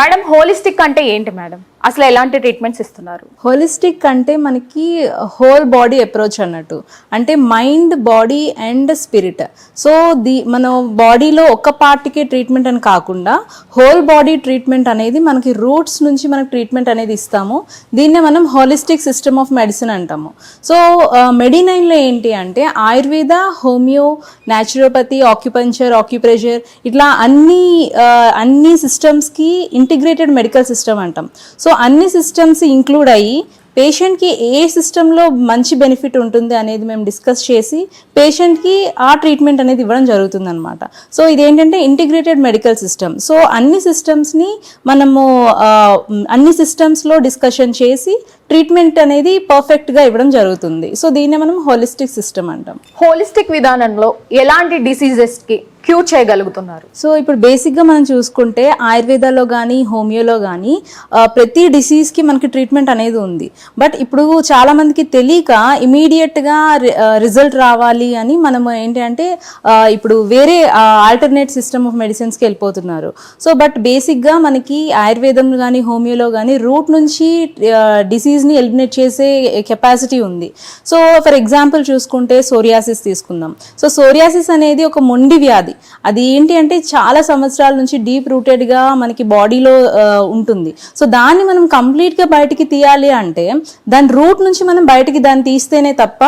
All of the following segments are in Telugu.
మేడం హోలిస్టిక్ అంటే ఏంటి మేడం? అసలు ఎలాంటి ట్రీట్మెంట్స్ ఇస్తున్నారు? హోలిస్టిక్ అంటే మనకి హోల్ బాడీ అప్రోచ్ అన్నట్టు. అంటే mind body and spirit so the మన బాడీలో ఒక పార్ట్కి ట్రీట్మెంట్ అని కాకుండా హోల్ బాడీ ట్రీట్మెంట్ అనేది మనకి రూట్స్ నుంచి మనకి ట్రీట్మెంట్ అనేది ఇస్తాము. దీన్నే మనం హోలిస్టిక్ సిస్టమ్ ఆఫ్ మెడిసిన్ అంటాము. సో మెడినైన్లో ఏంటి అంటే Ayurveda homeo naturopathy acupuncture acupressure ఇట్లా అన్ని అన్ని సిస్టమ్స్కి ఇంటిగ్రేటెడ్ మెడికల్ సిస్టమ్ అంటాం. సో అన్ని సిస్టమ్స్ ఇంక్లూడ్ అయ్యి పేషెంట్కి ఏ సిస్టంలో మంచి బెనిఫిట్ ఉంటుంది అనేది మేము డిస్కస్ చేసి పేషెంట్కి ఆ ట్రీట్మెంట్ అనేది ఇవ్వడం జరుగుతుందనమాట సో ఇదేంటంటే ఇంటిగ్రేటెడ్ మెడికల్ సిస్టమ్ సో అన్ని సిస్టమ్స్ని మనము అన్ని సిస్టమ్స్లో డిస్కషన్ చేసి ట్రీట్మెంట్ అనేది పర్ఫెక్ట్గా ఇవ్వడం జరుగుతుంది. సో దీన్నే మనం హోలిస్టిక్ సిస్టమ్ అంటాం. హోలిస్టిక్ విధానంలో ఎలాంటి డిసీజెస్కి క్యూర్ చేయగలుగుతున్నారు. సో ఇప్పుడు బేసిక్గా మనం చూసుకుంటే ఆయుర్వేదాలో కానీ హోమియోలో కానీ ప్రతి డిసీజ్కి మనకి ట్రీట్మెంట్ అనేది ఉంది. బట్ ఇప్పుడు చాలామందికి తెలియక ఇమీడియట్గా రిజల్ట్ రావాలి అని మనం ఏంటి అంటే ఇప్పుడు వేరే ఆల్టర్నేట్ సిస్టమ్ ఆఫ్ మెడిసిన్స్కి వెళ్ళిపోతున్నారు. సో బట్ బేసిక్గా మనకి ఆయుర్వేదం కానీ హోమియోలో కానీ రూట్ నుంచి డిసీజ్ని ఎలిమినేట్ చేసే కెపాసిటీ ఉంది. సో ఫర్ ఎగ్జాంపుల్ చూసుకుంటే సోరియాసిస్ తీసుకుందాం. సో సోరియాసిస్ అనేది ఒక మొండి వ్యాధి. అది. ఏంటి అంటే చాలా సంవత్సరాల నుంచి డీప్ రూటెడ్గా మనకి బాడీలో ఉంటుంది. సో దాన్ని మనం కంప్లీట్గా బయటికి తీయాలి అంటే దాని రూట్ నుంచి మనం బయటికి దాన్ని తీస్తేనే తప్ప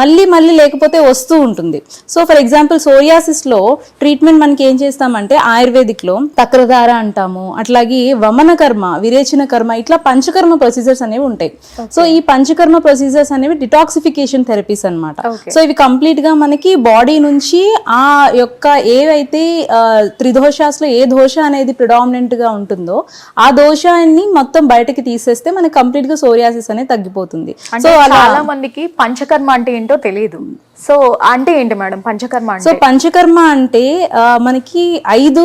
మళ్ళీ మళ్ళీ లేకపోతే వస్తూ ఉంటుంది. సో ఫర్ ఎగ్జాంపుల్ సోరియాసిస్లో ట్రీట్మెంట్ మనకి ఏం చేస్తామంటే ఆయుర్వేదిక్లో తక్రధార అంటాము అట్లాగే వమన కర్మ విరేచన కర్మ ఇట్లా పంచకర్మ ప్రొసీజర్స్ అనేవి ఉంటాయి. సో ఈ పంచకర్మ ప్రొసీజర్స్ అనేవి డిటాక్సిఫికేషన్ థెరపీస్ అన్నమాట. Okay. సో ఇవి కంప్లీట్గా మనకి బాడీ నుంచి ఆ యొక్క ఏవైతే త్రిదోషాస్లో ఏ దోష అనేది ప్రిడామినెంట్గా ఉంటుందో ఆ దోషాన్ని మొత్తం బయటకి తీసేస్తే మనకి కంప్లీట్గా సోరియాసిస్ అనేది తగ్గిపోతుంది. సో చాలా మందికి పంచకర్మ అంటే ఏంటో తెలియదు సో అంటే ఏంటి మేడం? పంచకర్మ సో పంచకర్మ అంటే మనకి ఐదు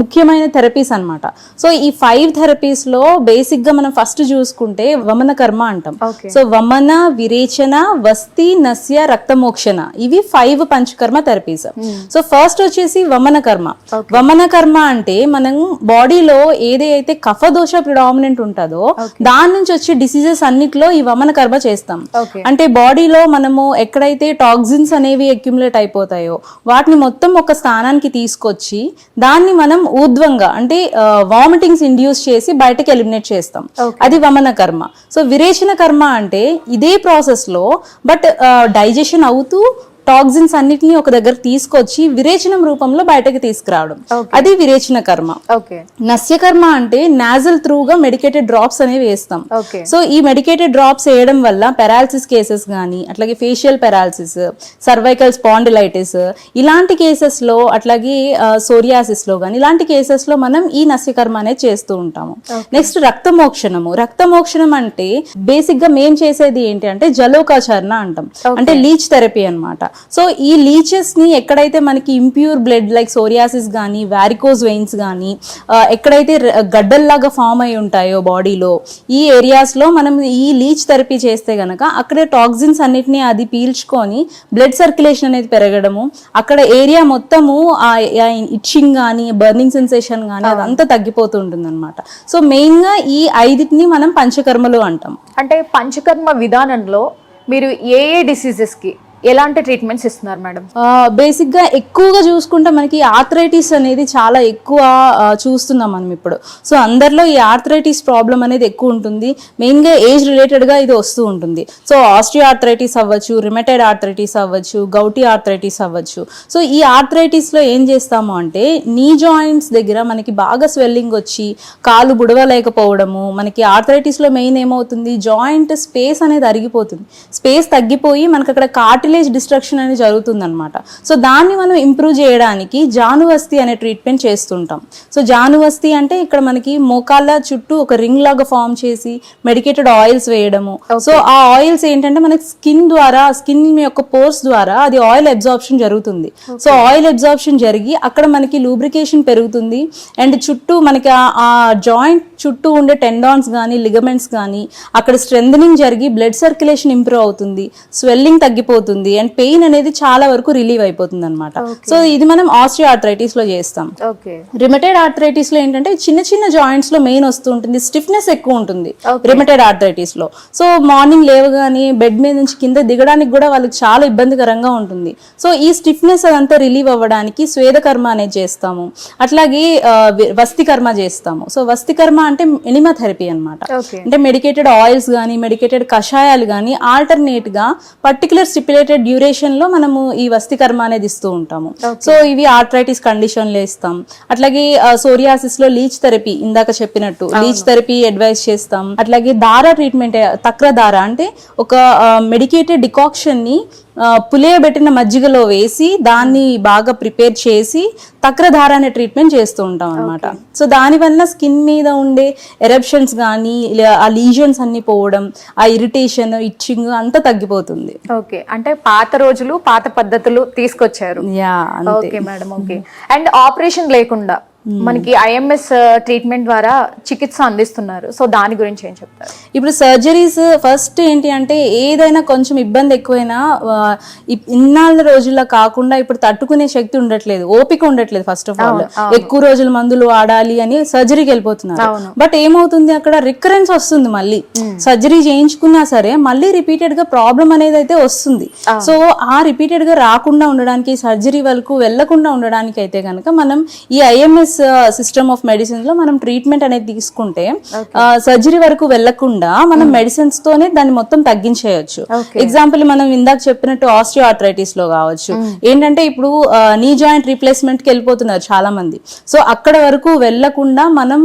ముఖ్యమైన థెరపీస్ అన్నమాట. సో ఈ ఫైవ్ థెరపీస్లో బేసిక్గా మనం ఫస్ట్ చూసుకుంటే వమన కర్మ అంటాం. సో వమన విరేచన వస్తి నస్య రక్తమోక్షణ ఇవి five panchakarma therapies. So first వచ్చేసి వమన కర్మ. వమన కర్మ అంటే మనం బాడీలో ఏదైతే కఫ దోష ప్రిడామినెంట్ ఉంటుందో దాని నుంచి వచ్చే డిసీజెస్ అన్నిట్లో ఈ వమన కర్మ చేస్తాం. అంటే బాడీలో మనము ఎక్కడైతే టాక్సిన్స్ అనేవి అక్యుములేట్ అయిపోతాయో వాటిని మొత్తం ఒక స్థానానికి తీసుకొచ్చి దాన్ని మనం ఊర్ధ్వంగా అంటే వామిటింగ్స్ ఇండ్యూస్ చేసి బయటకి ఎలిమినేట్ చేస్తాం. అది వమన కర్మ. సో విరేచన కర్మ అంటే ఇదే ప్రాసెస్లో బట్ డైజెషన్ అవుతూ టాక్సిన్స్ అన్నిటిని ఒక దగ్గర తీసుకొచ్చి విరేచనం రూపంలో బయటకి తీసుకురావడం. అది విరేచన కర్మ. ఓకే. నస్యకర్మ అంటే నాజల్ త్రూగా మెడికేటెడ్ డ్రాప్స్ అనేవి వేస్తాం. సో ఈ మెడికేటెడ్ డ్రాప్స్ వేయడం వల్ల పెరాలసిస్ కేసెస్ కానీ అట్లాగే ఫేషియల్ పెరాలసిస్ సర్వైకల్ స్పాండిలైటిస్ ఇలాంటి కేసెస్లో అట్లాగే సోరియాసిస్లో కానీ ఇలాంటి కేసెస్లో మనం ఈ నస్యకర్మ అనేది చేస్తూ ఉంటాము. నెక్స్ట్ రక్తమోక్షణము. రక్తమోక్షణం అంటే బేసిక్గా మేం చేసేది ఏంటి అంటే జలోకాచరణ అంటాం. అంటే లీచ్ థెరపీ అన్నమాట. సో ఈ లీచెస్ని ఎక్కడైతే మనకి ఇంప్యూర్ బ్లడ్ లైక్ సోరియాసిస్ కానీ వారికోజ్ వెయిన్స్ కానీ ఎక్కడైతే గడ్డల్లాగా ఫామ్ అయి ఉంటాయో బాడీలో ఈ ఏరియాస్లో మనం ఈ లీచ్ థెరపీ చేస్తే గనక అక్కడ టాక్సిన్స్ అన్నిటిని అది పీల్చుకొని బ్లడ్ సర్క్యులేషన్ అనేది పెరగడము అక్కడ ఏరియా మొత్తము ఆ ఇచ్చింగ్ కానీ బర్నింగ్ సెన్సేషన్ కానీ అదంతా తగ్గిపోతూ ఉంటుంది అనమాట సో మెయిన్గా ఈ ఐదిటిని మనం పంచకర్మలు అంటాం. అంటే పంచకర్మ విధానంలో మీరు ఏ ఏ డిసీజెస్కి ఎలాంటి ట్రీట్మెంట్స్ ఇస్తున్నారు మేడం? బేసిక్గా ఎక్కువగా చూసుకుంటే మనకి ఆర్థరైటిస్ అనేది చాలా ఎక్కువ చూస్తున్నాం మనం ఇప్పుడు. సో అందరిలో ఈ ఆర్థరైటిస్ ప్రాబ్లం అనేది ఎక్కువ ఉంటుంది. మెయిన్గా ఏజ్ రిలేటెడ్గా ఇది వస్తూ ఉంటుంది. సో ఆస్ట్రియో ఆర్థరైటిస్ అవ్వచ్చు రిమెటెడ్ ఆర్థరైటిస్ అవ్వచ్చు గౌటీ ఆర్థరైటిస్ అవ్వచ్చు. సో ఈ ఆర్థరైటిస్లో ఏం చేస్తాము అంటే నీ జాయింట్స్ దగ్గర మనకి బాగా స్వెల్లింగ్ వచ్చి కాలు బుడవలేకపోవడము మనకి ఆర్థరైటిస్లో మెయిన్ ఏమవుతుంది? జాయింట్ స్పేస్ అనేది అరిగిపోతుంది. స్పేస్ తగ్గిపోయి మనకి అక్కడ కార్టిలేజ్ డిస్ట్రక్షన్ అనేది జరుగుతుంది అనమాట సో దాన్ని మనం ఇంప్రూవ్ చేయడానికి జానువస్తి అనే ట్రీట్మెంట్ చేస్తుంటాం. సో జానువస్తి అంటే ఇక్కడ మనకి మోకాళ్ళ చుట్టూ ఒక రింగ్ లాగా ఫామ్ చేసి మెడికేటెడ్ ఆయిల్స్ వేయడము. సో ఆ ఆయిల్స్ ఏంటంటే మనకి స్కిన్ ద్వారా స్కిన్ యొక్క పోర్స్ ద్వారా అది ఆయిల్ అబ్జార్ప్షన్ జరుగుతుంది. సో ఆయిల్ అబ్జార్ప్షన్ జరిగి అక్కడ మనకి లూబ్రికేషన్ పెరుగుతుంది. అండ్ చుట్టూ మనకి ఆ జాయింట్ చుట్టూ ఉండే టెండాన్స్ కానీ లిగమెంట్స్ కానీ అక్కడ స్ట్రెంథనింగ్ జరిగి బ్లడ్ సర్క్యులేషన్ ఇంప్రూవ్ అవుతుంది స్వెల్లింగ్ తగ్గిపోతుంది అండ్ పెయిన్ అనేది చాలా వరకు రిలీవ్ అయిపోతుంది అనమాట సో ఇది మనం ఆస్ట్రియో ఆర్థరైటిస్లో చేస్తాం రిమటెడ్ ఆర్థరైటిస్లో ఏంటంటే చిన్న చిన్న జాయింట్స్లో మెయిన్ వస్తూ ఉంటుంది స్టిఫ్నెస్ ఎక్కువ ఉంటుంది రిమటెడ్ ఆర్థరైటిస్లో సో మార్నింగ్ లేవగానే బెడ్ మీద నుంచి కింద దిగడానికి కూడా వాళ్ళకి చాలా ఇబ్బందికరంగా ఉంటుంది. సో ఈ స్టిఫ్నెస్ అదంతా రిలీవ్ అవ్వడానికి స్వేదకర్మ అనేది చేస్తాము. అట్లాగే వస్తికర్మ చేస్తాము. సో వస్తికర్మ అంటే ఎనిమా థెరపీ అనమాట అంటే మెడికేటెడ్ ఆయిల్స్ కానీ మెడికేటెడ్ కషాయాలు కానీ ఆల్టర్నేట్గా పర్టికులర్ స్టిపులేటెడ్ డ్యూరేషన్లో మనము ఈ వస్తికర్మ అనేది ఇస్తూ ఉంటాము. సో ఇవి ఆర్థరైటిస్ కండిషన్లో ఇస్తాం. అట్లాగే సోరియాసిస్లో లీచ్ థెరపీ ఇందాక చెప్పినట్టు లీచ్ థెరపీ అడ్వైస్ చేస్తాం. అట్లాగే దార ట్రీట్మెంట్ తక్ర దార అంటే ఒక మెడికేటెడ్ డికాక్షన్ని పులియబెట్టిన మజ్జిగలో వేసి దాన్ని బాగా ప్రిపేర్ చేసి తక్రధార అనే ట్రీట్మెంట్ చేస్తూ ఉంటాం అనమాట సో దానివల్ల స్కిన్ మీద ఉండే ఎరప్షన్స్ కానీ ఆ లీజన్స్ అన్ని పోవడం ఆ ఇరిటేషన్ ఇచ్చింగ్ అంతా తగ్గిపోతుంది. ఓకే. అంటే పాత రోజులు పాత పద్ధతులు తీసుకొచ్చారు. Ya okay madam okay. And operation లేకుండా మనకి ఐఎంఎస్ ట్రీట్మెంట్ ద్వారా చికిత్స అందిస్తున్నారు. సో దాని గురించి ఏం చెప్తారు? ఇప్పుడు సర్జరీస్ ఫస్ట్ ఏంటి అంటే ఏదైనా కొంచెం ఇబ్బంది ఎక్కువైనా ఇప్- ఇన్నాళ్ళ రోజుల్లో కాకుండా ఇప్పుడు తట్టుకునే శక్తి ఉండట్లేదు ఓపిక ఉండట్లేదు ఫస్ట్ ఆఫ్ ఆల్ ఎక్కువ రోజులు మందులు వాడాలి అని సర్జరీకి వెళ్ళిపోతున్నారు. బట్ ఏమవుతుంది అక్కడ? రికరెన్స్ వస్తుంది మళ్ళీ. సర్జరీ చేయించుకున్నా సరే మళ్ళీ రిపీటెడ్గా ప్రాబ్లం అనేది అయితే వస్తుంది. సో ఆ రిపీటెడ్గా రాకుండా ఉండడానికి సర్జరీ వరకు వెళ్ళకుండా ఉండడానికి అయితే కనుక మనం ఈ ఐఎంఎస్ సిస్టమ్ ఆఫ్ మెడిసిన్స్లో మనం ట్రీట్మెంట్ అనేది తీసుకుంటే సర్జరీ వరకు వెళ్ళకుండా మనం మెడిసిన్స్ తోనే దాన్ని మొత్తం తగ్గించేయచ్చు. ఎగ్జాంపుల్ మనం ఇందాక చెప్పినట్టు ఆస్ట్రియో ఆర్థరైటిస్లో కావచ్చు. ఏంటంటే ఇప్పుడు నీ జాయింట్ రీప్లేస్మెంట్కి వెళ్ళిపోతున్నారు చాలా మంది సో అక్కడ వరకు వెళ్ళకుండా మనం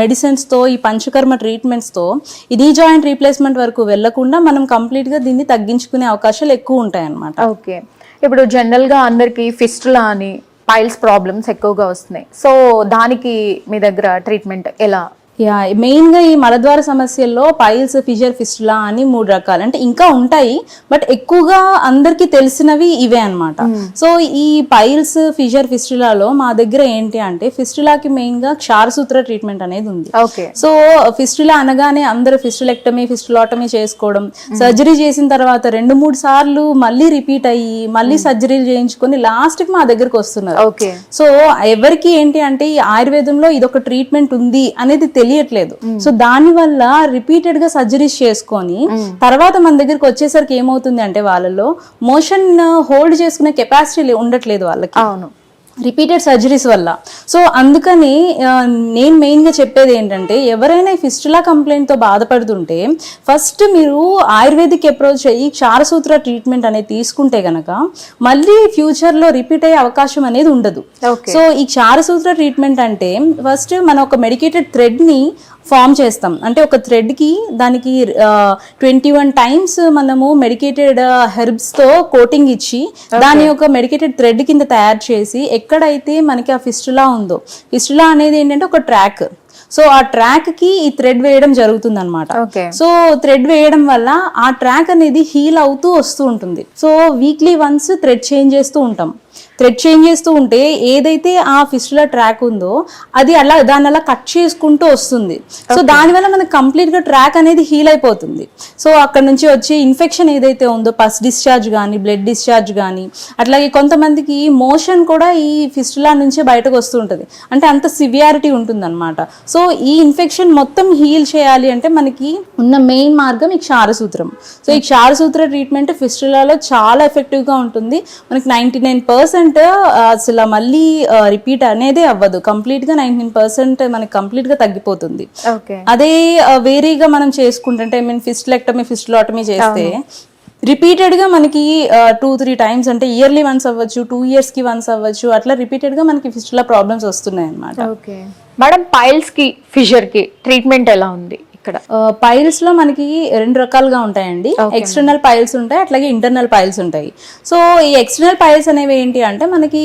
మెడిసిన్స్తో ఈ పంచకర్మ ట్రీట్మెంట్స్తో ఈ నీ జాయింట్ రీప్లేస్మెంట్ వరకు వెళ్ళకుండా మనం కంప్లీట్గా దీన్ని తగ్గించుకునే అవకాశాలు ఎక్కువ ఉంటాయి అన్నమాట ఓకే ఇప్పుడు జనరల్గా అందరికి ఫిస్టులా అని పైల్స్ ప్రాబ్లమ్స్ ఎక్కువగా వస్తున్నాయి. సో దానికి మీ దగ్గర ట్రీట్మెంట్ ఎలా యా మెయిన్గా ఈ మలద్వార సమస్యల్లో పైల్స్ ఫిజర్ ఫిస్టులా అని మూడు రకాలు. అంటే ఇంకా ఉంటాయి బట్ ఎక్కువగా అందరికి తెలిసినవి ఇవే అన్నమాట. సో ఈ పైల్స్ ఫిజర్ ఫిస్టులాలో మా దగ్గర ఏంటి అంటే ఫిస్టులాకి మెయిన్గా క్షారసూత్ర ట్రీట్మెంట్ అనేది ఉంది. ఓకే. సో ఫిస్టులా అనగానే అందరూ ఫిస్టులెక్టమీ ఫిస్టులాటమీ చేసుకోవడం సర్జరీ చేసిన తర్వాత రెండు మూడు సార్లు మళ్ళీ రిపీట్ అయ్యి మళ్ళీ సర్జరీలు చేయించుకొని లాస్ట్కి మా దగ్గరకు వస్తున్నారు. ఓకే. సో ఎవరికి ఏంటి అంటే ఈ ఆయుర్వేదంలో ఇది ఒక ట్రీట్మెంట్ ఉంది అనేది తెలియట్లేదు. సో దాని వల్ల రిపీటెడ్గా సర్జరీస్ చేసుకొని తర్వాత మన దగ్గరికి వచ్చేసరికి ఏమవుతుంది అంటే వాళ్ళలో మోషన్ హోల్డ్ చేసుకునే కెపాసిటీ ఉండట్లేదు వాళ్ళకి. అవును. రిపీటెడ్ సర్జరీస్ వల్ల. సో అందుకని నేను మెయిన్గా చెప్పేది ఏంటంటే ఎవరైనా ఈ ఫిస్టులా కంప్లైంట్తో బాధపడుతుంటే ఫస్ట్ మీరు ఆయుర్వేదిక్ అప్రోచ్ అయ్యి క్షారసూత్ర ట్రీట్మెంట్ అనేది తీసుకుంటే గనక మళ్ళీ ఫ్యూచర్లో రిపీట్ అయ్యే అవకాశం అనేది ఉండదు. సో ఈ క్షారసూత్ర ట్రీట్మెంట్ అంటే ఫస్ట్ మనం ఒక మెడికేటెడ్ థ్రెడ్ని ఫామ్ చేస్తాం. అంటే ఒక థ్రెడ్కి దానికి ట్వంటీ వన్ టైమ్స్ మనము మెడికేటెడ్ హెర్బ్స్తో కోటింగ్ ఇచ్చి దాని యొక్క మెడికేటెడ్ థ్రెడ్ కింద తయారు చేసి ఎక్కడైతే మనకి ఆ ఫిస్టులా ఉందో ఫిస్టులా అనేది ఏంటంటే ఒక ట్రాక్. సో ఆ ట్రాక్కి ఈ థ్రెడ్ వేయడం జరుగుతుంది అనమాట సో థ్రెడ్ వేయడం వల్ల ఆ ట్రాక్ అనేది హీల్ అవుతూ వస్తూ ఉంటుంది. So weekly once thread change చేస్తూ ఉంటాం. థ్రెడ్ చేంజ్ చేస్తూ ఉంటే ఏదైతే ఆ ఫిస్టులా ట్రాక్ ఉందో అది అలా దాన్ని అలా కట్ చేసుకుంటూ వస్తుంది. సో దానివల్ల మనకి కంప్లీట్గా ట్రాక్ అనేది హీల్ అయిపోతుంది. సో అక్కడ నుంచి వచ్చే ఇన్ఫెక్షన్ ఏదైతే ఉందో పస్ డిశ్చార్జ్ కానీ బ్లడ్ డిశ్చార్జ్ కానీ అట్లాగే కొంతమందికి మోషన్ కూడా ఈ ఫిస్టులా నుంచే బయటకు వస్తూ ఉంటుంది. అంటే అంత సివియారిటీ ఉంటుంది అనమాట సో ఈ ఇన్ఫెక్షన్ మొత్తం హీల్ చేయాలి అంటే మనకి ఉన్న మెయిన్ మార్గం ఈ క్షారసూత్రం. సో ఈ క్షారసూత్ర ట్రీట్మెంట్ ఫిస్టులాలో చాలా ఎఫెక్టివ్గా ఉంటుంది. మనకి నైన్టీ నైన్ పర్సెంట్ అసలు మళ్ళీ రిపీట్ అనేది అవ్వదు. కంప్లీట్గా నైన్టీ నైన్ పర్సెంట్ మనకి కంప్లీట్గా తగ్గిపోతుంది. అదే ఆ, వేరేగా మనం చేసుకుంటుంటే ఐ మీన్ ఫిస్టులెక్టమీ ఫిస్టులాటమీ చేస్తే రిపీటెడ్గా మనకి టూ త్రీ టైమ్స్ అంటే ఇయర్లీ వన్స్ అవ్వచ్చు టూ ఇయర్స్కి వన్స్ అవ్వచ్చు అట్లా రిపీటెడ్గా మనకి ఫిస్టులా ప్రాబ్లమ్స్ వస్తున్నాయి అన్నమాట ఓకే. మేడం పైల్స్కి ఫిషర్కి ట్రీట్మెంట్ ఎలా ఉంది? ఇక్కడ. పైల్స్లో మనకి రెండు రకాలుగా ఉంటాయండి. ఎక్స్టర్నల్ పైల్స్ ఉంటాయి అట్లాగే ఇంటర్నల్ పైల్స్ ఉంటాయి. సో ఈ ఎక్స్టర్నల్ పైల్స్ అనేవి ఏంటి అంటే మనకి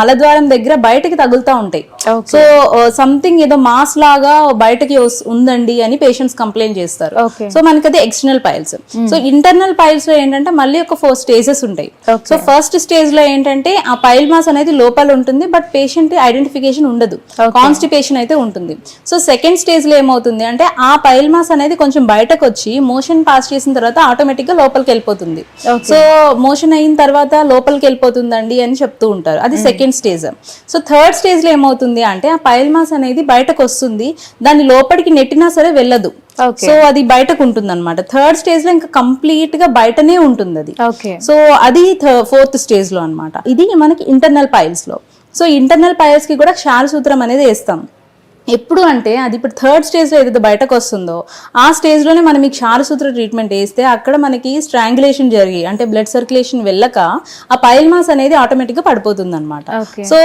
మలద్వారం దగ్గర బయటకి తగులుతూ ఉంటాయి. సో సంథింగ్ ఏదో మాస్ లాగా బయటకి ఉందండి అని పేషెంట్స్ కంప్లైంట్ చేస్తారు. సో మనకి అది ఎక్స్టర్నల్ పైల్స్ సో ఇంటర్నల్ పైల్స్లో ఏంటంటే మళ్ళీ ఒక ఫోర్ స్టేజెస్ ఉంటాయి. సో ఫస్ట్ స్టేజ్లో ఏంటంటే ఆ పైల్ మాస్ అనేది లోపల ఉంటుంది బట్ పేషెంట్ ఐడెంటిఫికేషన్ ఉండదు. కాన్స్టిపేషన్ అయితే ఉంటుంది. సో సెకండ్ స్టేజ్లో ఏమవుతుంది అంటే ఆ పైల్ మాస్ అనేది కొంచెం బయటకు వచ్చి మోషన్ పాస్ చేసిన తర్వాత ఆటోమేటిక్గా లోపలికి వెళ్ళిపోతుంది. సో మోషన్ అయిన తర్వాత లోపలికి వెళ్ళిపోతుందండి అని చెప్తూ ఉంటారు. అది సెకండ్ స్టేజ్ సో థర్డ్ స్టేజ్లో ఏమవుతుంది అంటే ఆ పైల్ మాస్ అనేది బయటకు వస్తుంది. దాన్ని లోపలికి నెట్టినా సరే వెళ్ళదు. సో అది బయటకు ఉంటుంది అనమాట థర్డ్ స్టేజ్లో ఇంకా కంప్లీట్గా బయటనే ఉంటుంది అది సో అది ఫోర్త్ స్టేజ్లో అన్నమాట. ఇది మనకి ఇంటర్నల్ పైల్స్లో. సో ఇంటర్నల్ పైల్స్కి కూడా క్షార సూత్రం అనేది వేస్తాం. ఎప్పుడు అంటే అది ఇప్పుడు థర్డ్ స్టేజ్లో ఏదైతే బయటకు వస్తుందో ఆ స్టేజ్లోనే మనం ఈ క్షారసూత్ర ట్రీట్మెంట్ వేస్తే అక్కడ మనకి స్ట్రాంగులేషన్ జరిగి అంటే బ్లడ్ సర్క్యులేషన్ వెళ్ళక ఆ పైల్ మాస్ అనేది ఆటోమేటిక్గా పడిపోతుంది అనమాట. సో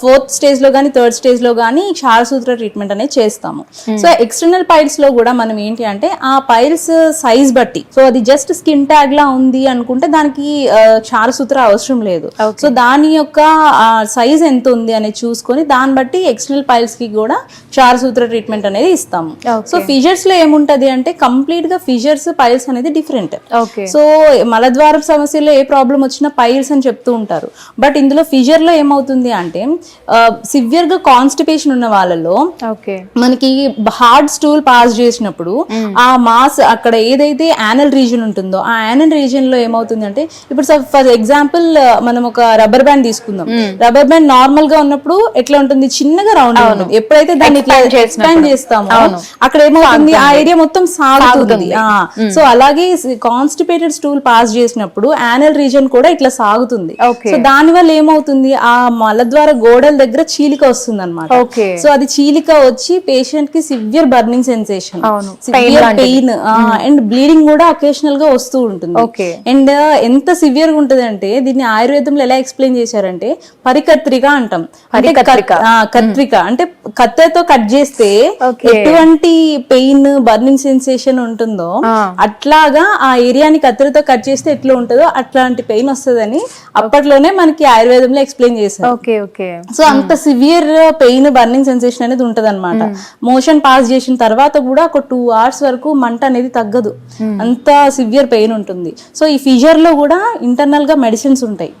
ఫోర్త్ స్టేజ్లో కానీ థర్డ్ స్టేజ్లో కానీ క్షారసూత్ర ట్రీట్మెంట్ అనేది చేస్తాము. సో ఎక్స్టర్నల్ పైల్స్లో కూడా మనం ఏంటి అంటే ఆ పైల్స్ సైజ్ బట్టి సో అది జస్ట్ స్కిన్ ట్యాగ్ లా ఉంది అనుకుంటే దానికి ఆ, క్షారసూత్ర అవసరం లేదు. సో దాని యొక్క సైజ్ ఎంత ఉంది అనేది చూసుకొని దాన్ని బట్టి ఎక్స్టర్నల్ పైల్స్కి కూడా క్షారసూత్ర ట్రీట్మెంట్ అనేది ఇస్తాము. సో ఫిజర్స్లో ఏముంటది అంటే కంప్లీట్గా ఫిజర్స్ పైల్స్ అనేది డిఫరెంట్ సో మలద్వారం సమస్యలో ఏ ప్రాబ్లం వచ్చినా పైల్స్ అని చెప్తూ ఉంటారు. బట్ ఇందులో ఫిజర్లో ఏమవుతుంది అంటే సివియర్గా కాన్స్టిపేషన్ ఉన్న వాళ్ళలో మనకి హార్డ్ స్టూల్ పాస్ చేసినప్పుడు ఆ మాస్ అక్కడ ఏదైతే యానల్ రీజన్ ఉంటుందో ఆ యానల్ రీజన్లో ఏమవుతుంది అంటే ఇప్పుడు ఫర్ ఎగ్జాంపుల్ మనం ఒక రబ్బర్ బ్యాండ్ తీసుకుందాం. రబ్బర్ బ్యాండ్ నార్మల్గా ఉన్నప్పుడు ఎట్లా ఉంటుంది? చిన్నగా రౌండ్ ఉంటుంది. ఎప్పుడైతే దాన్ని. ఎక్స్పాండ్ చేస్తామో. అక్కడ ఏమవుతుంది? ఆ ఏరియా మొత్తం సాగుతుంది. సో అలాగే కాన్స్టిపేటెడ్ స్టూల్ పాస్ చేసినప్పుడు యానల్ రీజన్ కూడా ఇట్లా సాగుతుంది. సో దాని వల్ల ఏమవుతుంది? ఆ మలద్వార గోడల దగ్గర చీలిక వస్తుంది అనమాట సో అది చీలిక వచ్చి పేషెంట్కి severe burning sensation severe. Pain and bleeding కూడా అకేషనల్గా వస్తూ ఉంటుంది. అండ్ ఎంత సివియర్గా ఉంటుంది అంటే దీన్ని ఆయుర్వేదంలో ఎలా ఎక్స్ప్లెయిన్ చేశారంటే పరికత్రిక అంటాం. కత్రిక. అంటే కత్తెతో కట్ చేస్తే. ఎటువంటి పెయిన్ బర్నింగ్ సెన్సేషన్ ఉంటుందో. అట్లాగా ఆ ఏరియాని కత్తెరతో కట్ చేస్తే ఎట్లా ఉంటుందో అట్లాంటి పెయిన్ వస్తుందని అప్పట్లోనే మనకి ఆయుర్వేదంలో ఎక్స్ప్లెయిన్ చేశారు. సో అంత సివియర్ పెయిన్ బర్నింగ్ సెన్సేషన్ అనేది ఉంటది అనమాట మోషన్ పాస్ చేసిన తర్వాత కూడా ఒక టూ అవర్స్ వరకు మంట అనేది తగ్గదు. అంత సివియర్ పెయిన్ ఉంటుంది. సో ఈ ఫిజర్లో కూడా ఇంటర్నల్గా మెడిసిన్స్ ఉంటాయి.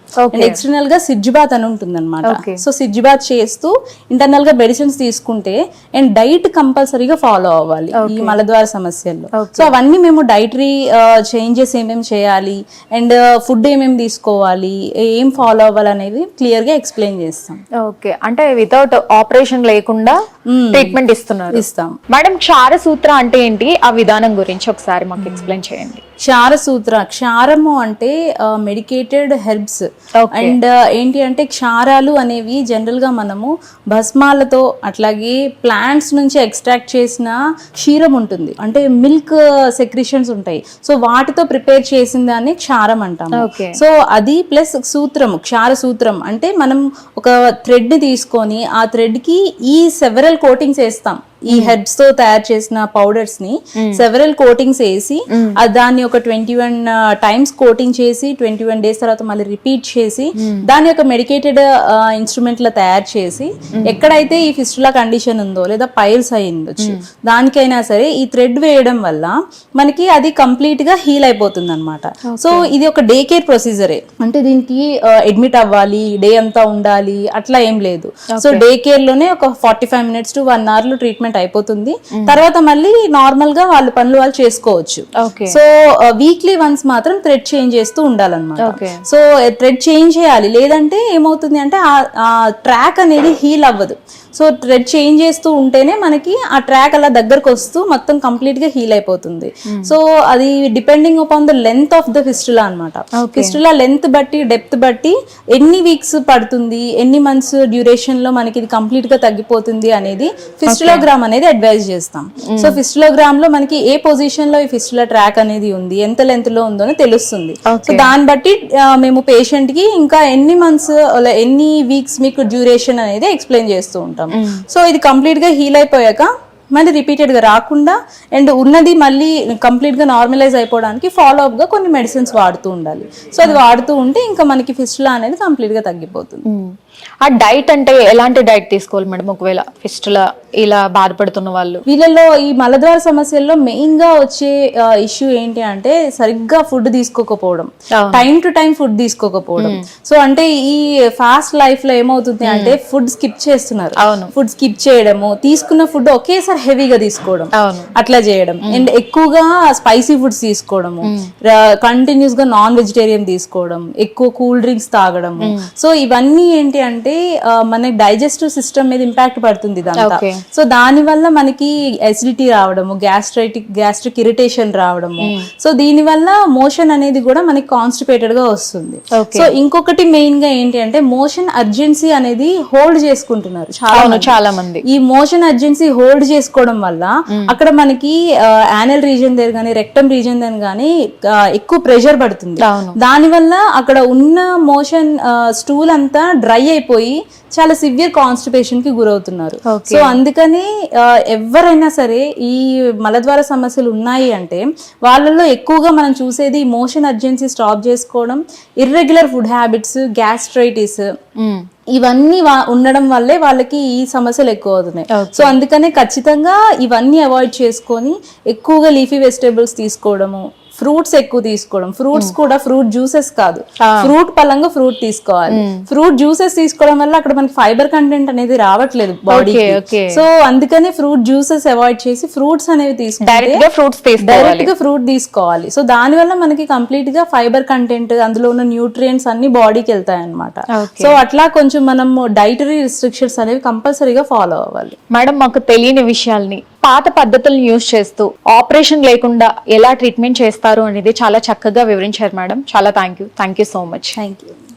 ఎక్స్టర్నల్గా సిడ్జిబాత్ అని ఉంటుంది అనమాట. సో సిడ్జిబాత్ చేస్తూ ఇంటర్నల్గా మెడిసిన్స్ తీసుకుంటే అండ్ డైట్ కంపల్సరీగా ఫాలో అవ్వాలి ఈ మలద్వార సమస్యల్లో. సో అవన్నీ మేము డైటరీ చేంజెస్ ఏమేమి చేయాలి అండ్ ఫుడ్ ఏమేమి తీసుకోవాలి ఏం ఫాలో అవ్వాలి అనేవి క్లియర్గా ఎక్స్ప్లెయిన్ చేస్తాం. ఓకే అంటే వితౌట్ ఆపరేషన్ లేకుండా ట్రీట్మెంట్ ఇస్తున్నారు. ఇస్తాం. మేడం క్షార సూత్ర అంటే ఏంటి? ఆ విధానం గురించి ఒకసారి మాకు ఎక్స్ప్లెయిన్ చేయండి. క్షార సూత్ర క్షారము అంటే మెడికేటెడ్ హెర్బ్స్. అండ్ ఏంటి అంటే క్షారాలు అనేవి జనరల్గా మనము భస్మాలతో అట్లాగే ప్లాంట్స్ నుంచి ఎక్స్ట్రాక్ట్ చేసిన క్షీరం ఉంటుంది. అంటే మిల్క్ సెక్రిషన్స్ ఉంటాయి. సో వాటితో ప్రిపేర్ చేసిన దాన్ని క్షారం Okay. సో అది ప్లస్ సూత్రం క్షార సూత్రం అంటే మనం ఒక థ్రెడ్ని తీసుకొని ఆ థ్రెడ్కి ఈ సెవెరల్ కోటింగ్స్ వేస్తాం. ఈ హెర్బ్స్తో తయారు చేసిన పౌడర్స్ని సెవెరల్ కోటింగ్స్ వేసి దాన్ని ఒక ట్వంటీ వన్ టైమ్స్ కోటింగ్ చేసి ట్వంటీ వన్ డేస్ తర్వాత మళ్ళీ రిపీట్ చేసి దాని యొక్క మెడికేటెడ్ ఇన్స్ట్రుమెంట్లో తయారు చేసి ఎక్కడైతే ఈ ఫిస్టులా కండిషన్ ఉందో లేదా పైల్స్ అయి ఉండొచ్చు దానికైనా సరే ఈ థ్రెడ్ వేయడం వల్ల మనకి అది కంప్లీట్గా హీల్ అయిపోతుంది అనమాట సో ఇది ఒక డే కేర్ ప్రొసీజరే అంటే దీనికి అడ్మిట్ అవ్వాలి డే అంతా ఉండాలి అట్లా ఏం లేదు. సో డే కేర్లోనే ఒక forty five minutes to one అవర్లో ట్రీట్మెంట్ అయిపోతుంది. తర్వాత మళ్ళీ నార్మల్గా వాళ్ళ పనులు వాళ్ళు చేసుకోవచ్చు. సో వీక్లీ వన్స్ మాత్రం థ్రెడ్ చేంజ్ చేస్తూ ఉండాలన్నమాట. సో థ్రెడ్ చేంజ్ చేయాలి. లేదంటే ఏమవుతుంది అంటే ఆ ట్రాక్ అనేది హీల్ అవ్వదు. సో థ్రెడ్ చేంజ్ చేస్తూ ఉంటేనే మనకి ఆ ట్రాక్ అలా దగ్గరకు వస్తూ మొత్తం కంప్లీట్గా హీల్ అయిపోతుంది. సో అది depending upon the length of the fistula అనమాట ఫిస్టులా లెంత్ బట్టి డెప్త్ బట్టి ఎన్ని వీక్స్ పడుతుంది ఎన్ని మంత్స్ డ్యూరేషన్లో మనకి ఇది కంప్లీట్గా తగ్గిపోతుంది అనేది ఫిస్టులోగ్రామ్ అనేది అడ్వైజ్ చేస్తాం. సో ఫిస్టులోగ్రామ్లో మనకి ఏ పొజిషన్లో ఈ ఫిస్టులా ట్రాక్ అనేది ఉంది ఎంత లెంత్లో ఉందో అని తెలుస్తుంది. సో దాన్ని బట్టి మేము పేషెంట్కి ఇంకా ఎన్ని మంత్స్ ఎన్ని వీక్స్ మీకు డ్యూరేషన్ అనేది ఎక్స్ప్లెయిన్ చేస్తూ ఉంటాం. సో ఇది కంప్లీట్గా హీల్ అయిపోయాక మళ్ళీ రిపీటెడ్గా రాకుండా అండ్ ఉన్నది మళ్ళీ కంప్లీట్గా నార్మలైజ్ అయిపోవడానికి ఫాలో అప్గా కొన్ని మెడిసిన్స్ వాడుతూ ఉండాలి. సో అది వాడుతూ ఉంటే ఇంకా మనకి ఫిస్టులా అనేది కంప్లీట్గా తగ్గిపోతుంది. ఆ డైట్ అంటే ఎలాంటి డైట్ తీసుకోవాలి మేడం? ఒకవేళ ఫిస్టులా ఇలా బాధపడుతున్న వాళ్ళు. వీళ్ళలో ఈ మలద్వార సమస్యల్లో మెయిన్గా వచ్చే ఇష్యూ ఏంటి అంటే సరిగ్గా ఫుడ్ తీసుకోకపోవడం. టైం టు టైం ఫుడ్ తీసుకోకపోవడం. సో అంటే ఈ ఫాస్ట్ లైఫ్లో ఏమవుతుంది అంటే ఫుడ్ స్కిప్ చేస్తున్నారు. అవును. ఫుడ్ స్కిప్ చేయడము తీసుకున్న ఫుడ్ ఒకేసారి హెవీగా తీసుకోవడం. అట్లా చేయడం. అండ్ ఎక్కువగా స్పైసీ ఫుడ్స్ తీసుకోవడము కంటిన్యూస్గా నాన్ వెజిటేరియన్ తీసుకోవడం. ఎక్కువ కూల్ డ్రింక్స్ తాగడము సో ఇవన్నీ ఏంటి అంటే మన డైజెస్టివ్ సిస్టమ్ మీద ఇంపాక్ట్ పడుతుంది ఇదంతా. సో దాని వల్ల మనకి ఎసిడిటీ రావడము గ్యాస్ట్రైటిక్ గ్యాస్ట్రిక్ ఇరిటేషన్ రావడము. సో దీని వల్ల మోషన్ అనేది కూడా మనకి కాన్స్టిపేటెడ్గా వస్తుంది. సో ఇంకొకటి మెయిన్గా ఏంటి అంటే మోషన్ అర్జెన్సీ అనేది హోల్డ్ చేసుకుంటున్నారు చాలా. చాలా మంది. ఈ మోషన్ అర్జెన్సీ హోల్డ్ చేసుకోవడం వల్ల అక్కడ మనకి యానల్ రీజన్ దగ్గర కానీ రెక్టమ్ రీజన్ దగ్గర కానీ ఎక్కువ ప్రెషర్ పడుతుంది అవును. దాని వల్ల అక్కడ ఉన్న మోషన్ స్టూల్ అంతా డ్రై అయిపోయి చాలా సివియర్ కాన్స్టిపేషన్కి గురవుతున్నారు. సో అందుకని ఎవరైనా సరే ఈ మలద్వార సమస్యలు ఉన్నాయి అంటే వాళ్ళల్లో ఎక్కువగా మనం చూసేది మోషన్ అర్జెన్సీ స్టాప్ చేసుకోవడం ఇర్రెగ్యులర్ ఫుడ్ హ్యాబిట్స్ గ్యాస్ట్రైటిస్. ఇవన్నీ ఉండడం వల్లే వాళ్ళకి ఈ సమస్యలు ఎక్కువ అవుతున్నాయి. సో అందుకనే ఖచ్చితంగా ఇవన్నీ అవాయిడ్ చేసుకొని ఎక్కువగా లీఫీ వెజిటేబుల్స్ తీసుకోవడము ఫ్రూట్స్ ఎక్కువ తీసుకోవడం. ఫ్రూట్స్ కూడా ఫ్రూట్ జ్యూసెస్ కాదు. ఫ్రూట్ పలంగా ఫ్రూట్ తీసుకోవాలి. ఫ్రూట్ జ్యూసెస్ తీసుకోవడం వల్ల అక్కడ మనకి ఫైబర్ కంటెంట్ అనేది రావట్లేదు బాడీ. సో అందుకనే ఫ్రూట్ జ్యూసెస్ అవాయిడ్ చేసి ఫ్రూట్స్ అనేవి తీసుకుంటే గా ఫ్రూట్స్ తీసుకోవాలి. డైరెక్ట్గా ఫ్రూట్ తీసుకోవాలి. సో దాని వల్ల మనకి కంప్లీట్గా ఫైబర్ కంటెంట్ అందులో ఉన్న న్యూట్రియంట్స్ అన్ని బాడీకి వెళ్తాయి అనమాట. సో అట్లా కొంచెం మనం డైటరీ రిస్ట్రిక్షన్స్ అనేవి కంపల్సరీగా ఫాలో అవ్వాలి. మేడం మాకు తెలియని విషయాల్ని పాత పద్ధతులను యూజ్ చేస్తూ ఆపరేషన్ లేకుండా ఎలా ట్రీట్మెంట్ చేస్తారు అనేది చాలా చక్కగా వివరించారు మేడం. చాలా thank you thank you so much. Thank you